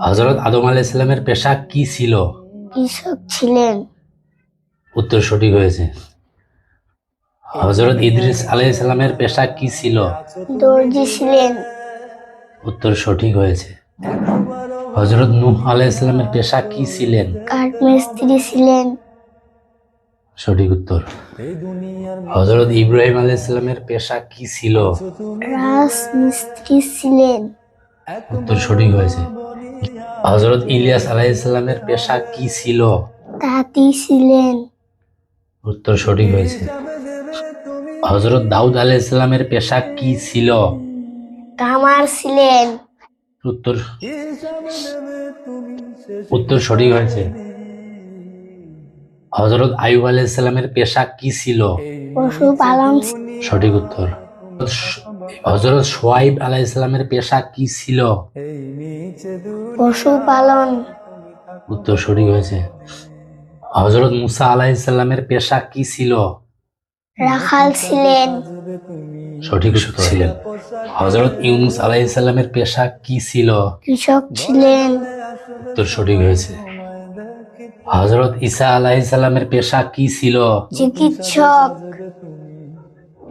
হজরত আদম আলাহ ইসলামের পেশা কি ছিল? কৃষক ছিলেন। উত্তর সঠিক হয়েছে। হজরত ইদ্রিস আলাহ ইসলামের পেশা কি ছিল? দর্জি ছিলেন। উত্তর সঠিক হয়েছে। হজরত নূহ আলাহ ইসলামের পেশা কি ছিলেন? কাঠমিস্ত্রি ছিলেন। সঠিক উত্তর। হজরত ইব্রাহিম আলাহ ইসলামের পেশা কি ছিল? রাজমিস্ত্রি ছিলেন। উত্তর সঠিক হয়েছে। হজরত ইলিয়াস আলাহ ইসলামের পেশা কি ছিল? তাঁতি ছিলেন। উত্তর সঠিক হয়েছে। হজরত দাউদ আলাহ ইসলামের পেশা কি ছিল? কামার ছিলেন। উত্তর উত্তর সঠিক হয়েছে। হজরত আয়ুব আলাহ ইসলামের পেশা কি ছিল? পশুপালন সঠিক উত্তর। হজরত সোয়াইব আলাহ ইসলামের পেশা কি ছিল? পশুপালন। উত্তর সঠিক হয়েছে। হজরত মুসা আলাহ ইসলামের পেশা কি ছিল? রাখাল ছিলেন। সঠিক ছিলেন। হজরত ইউনুস আলাহ ইসলামের পেশা কি ছিল? কৃষক ছিলেন। উত্তর সঠিক হয়েছে। হজরত ঈসা আলাহ ইসলামের পেশা কি ছিল? চিকিৎসক।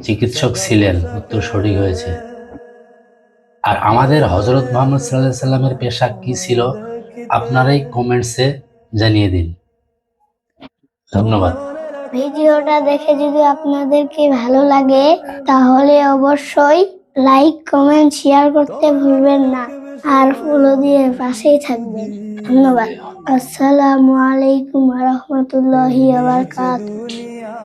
চিকিৎসক ছিলেন উত্তর সঠিক হয়েছে। আর আমাদের হজরত মোহাম্মদ সাল্লাহ সাল্লামের পেশা কি ছিল, আপনারাই কমেন্টসে জানিয়ে দিন। ধন্যবাদ। ভিডিওটা দেখে যদি আপনাদেরকে ভালো লাগে, তাহলে অবশ্যই লাইক, কমেন্ট, শেয়ার করতে ভুলবেন না। আর ফলো দিয়ে পাশেই থাকবেন। ধন্যবাদ। আসসালামু আলাইকুম রহমতুল্লাহি